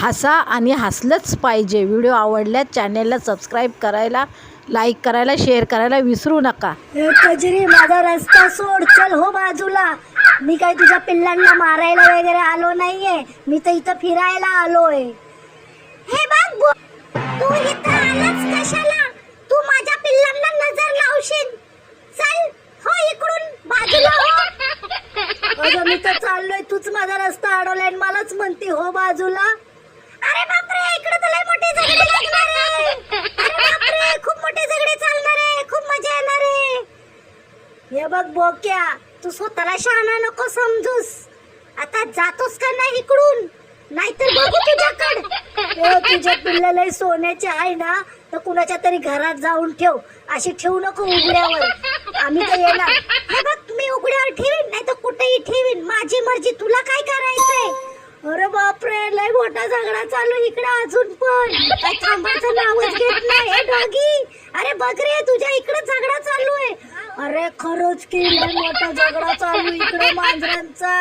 हसा आणि हसलंच पाहिजे. व्हिडिओ आवडल्यास चॅनेलला सबस्क्राईब करायला लाईक करायला शेअर करायला विसरू नका. ए कजरी माझा रस्ता सोड. चल हो बाजूला. मी काही तुझ्या पिल्लांना मारायला वगैरे आलो नाहीये? मी तर इथं फिरायला आलोय. हे बघ बो- तू इथं कशाला? तू माझ्या पिल्लांना नजर लावशील. चल हो इकडून बाजूला हो. अगं मी तर चाललोय. तूच माझा रस्ता अडवलाय आणि मलाच म्हणते हो बाजूला. अरे बापरे इकडे तर लय मोठे झगडे लागणार आहे. अरे बापरे खूप मोठे झगडे चालणार आहे. खूप मजा येणार आहे. हे बघ बोक्या तू स्वतःला शहाणा नको समजूस. आता जातोस का नाही इकडून? नाहीतर बघू तुझ्याकडे. हो, तुझ्या पिल्ला लय सोन्याचे आहे ना तर कुणाच्या तरी घरात जाऊन ठेव. अशी ठेवू नको उघड्यावर. आम्ही तर येणार. हे बघ मी उघड्यावर ठेवीन नाही तर कुठेही ठेवीन. माझी मर्जी तुला काय करायचंय? अरे बापरे लय मोठा झगडा चालू इकडे अजून पण. काय नावच घेत नाही हे डॉगी. अरे बघ रे तुझ्या इकडे झगडा चालू आहे. अरे खरंच की लय मोठा झगडा चालू इकडे मांजरांचा.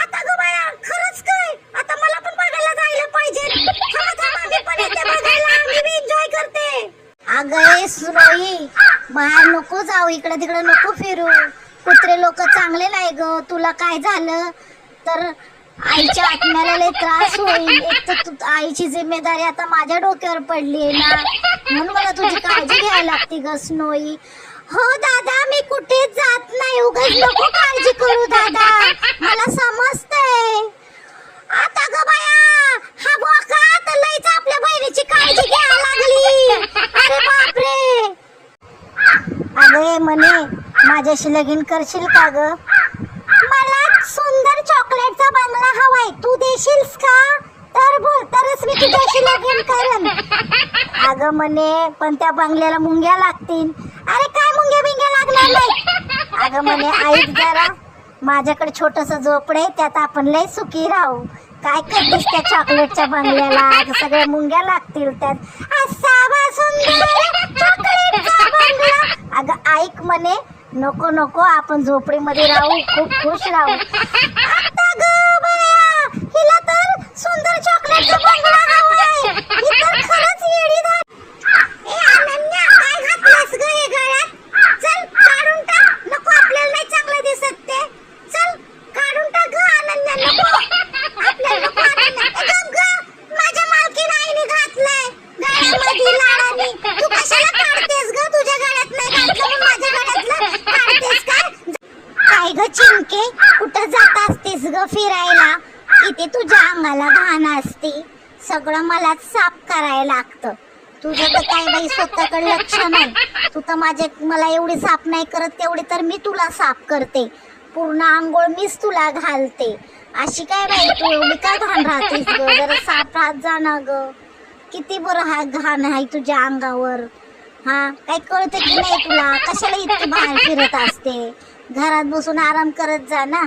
आता ग बाया खरंच काय? आता मला पण बघायला जायला पाहिजे. थांबा थांबा मी पण येते बघायला. मी बी एन्जॉय करते. अगं सुरोई बाहेर नको जाऊ. इकडे तिकडे नको फिरू. कुत्रे लोक चांगले नाही ग. तुला काय झालं? तर आईच्या आत्म्याला लय त्रास होईल. एक तर तू आईची जिम्मेदारी आता माझ्या डोक्यावर पडली आहे ना. म्हणून मला तुझी काळजी घ्यायला लागते ग स्नोई. हो दादा मी कुठेच जात नाही. उगाच नको काळजी करू दादा. मला समजतंय. आता ग बाया हा बोका तर लईच आपल्या बहिणीची काळजी घ्यायला लागली. अरे बापरे. अगे म्हणे माझ्याशी लगीन करशील का ग? देशीलस का? तर बोल तरच मी तुझ्याशी लगीन करेन. अगं म्हणे पण त्या बंगल्याला मुंग्या लागतील. अरे काय मुंग्या बिंग्या लागणार नाही? अगं म्हणे ऐक जरा. माझ्याकडे छोटस झोपड आहे त्यात आपण लय सुखी राहू. काय करतेस त्या चॉकलेटच्या बंगल्याला? सगळ्या मुंग्या लागतील त्यात. असावा अगं ऐक म्हणे नको नको आपण झोपडीमध्ये राहू खूप खुश राहू आता ग बाया हिला तर सुंदर चॉकलेटचा बंगला हवाय ही तर खरंच येडी झाली. ए अनन्या काय घातलंस ग हे गळ्यात चल काढून टाक नको आपल्याला नाही चांगलं दिसत ते चल काढून टाक ग अनन्या नको आपल्याला नको अनन्या ए, गप ग माझ्या मालकीन आईने घातलंय गळ्यामध्ये लाडाने तू कशाला काढतेस ग तुझ्या गळ्यात नाही घातलं म्हणून माझ्या गळ्यातलं काढतेस काय काय ग चिंके कुठं जात असतेस ग फिरायला किती मला घाण असते. सगळं मलाच साफ करायला लागतं. तुझं तर काय बाई स्वतःकडे लक्ष नाही. तू तर माझे मला एवढी साफ नाही करत तेवढी तर मी तुला साफ करते. पूर्ण आंघोळ मीच तुला घालते. अशी काय बाई तू एवढी का घाण राहतेस ग? जरा साफ राहत जा ना ग. किती बरं हा घाण आहे तुझ्या अंगावर. हा काय कळतं की नाही तुला? कशाला इतकी बाहेर फिरत असते? घरात बसून आराम करत जा ना.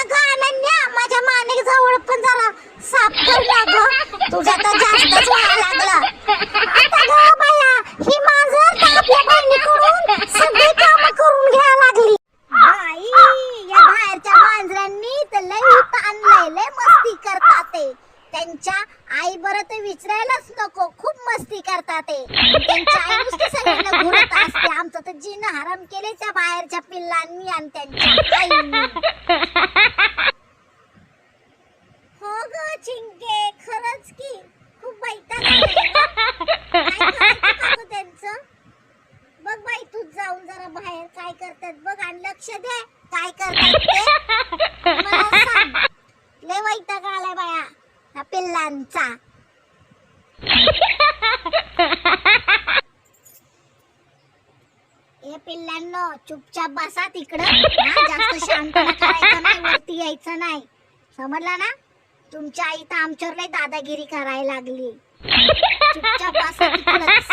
अगं माझ्या माने जवळ पण जरा साफ कर ग तुझा तर जास्तच व्हायला लागला. आता बाया ही मांजर तर आपल्या बहिणीकडून सगळी करून घ्या लागली. बाई या बाहेरच्या मांजरांनी तर लय आणलंय लय मस्ती करतात ते. त्यांच्या आई बर ते विचारायलाच नको. खूप मस्ती करतात ते. त्यांच्या आई नुसती सगळ्यांना घुरत असते. आमचं तर जीन हराम केले त्या बाहेरच्या पिल्लांनी आणि त्यांच्या हो ग चिंके खरंच की. खूप वैताग आलाय. ग. काय करायचं का ग त्यांचं? बघ बाई तू जाऊन जरा बाहेर काय करतात बघ आणि लक्ष दे. काय करतात ते मला सांग लय वैताग आलाय बाया पिल्लांचा ए पिल्लांनो चुपचाप बसा तिकडं. हा जास्त शांतपणा करायचा नाही वरती यायचं नाही. समजला ना? तुमच्या आई तर आमच्यावर लय दादागिरी करायला लागली. चुपचाप बसा तिकडच.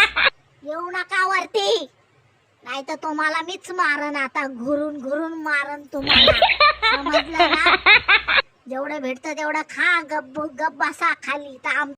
येऊ नका वरती. नाही तर तुम्हाला मीच मारन आता. घुरून घुरून मारन तुम्हाला. समजलं ना? जेवढं भेटतं तेवढं खा गप गप बसा खाली. तर आम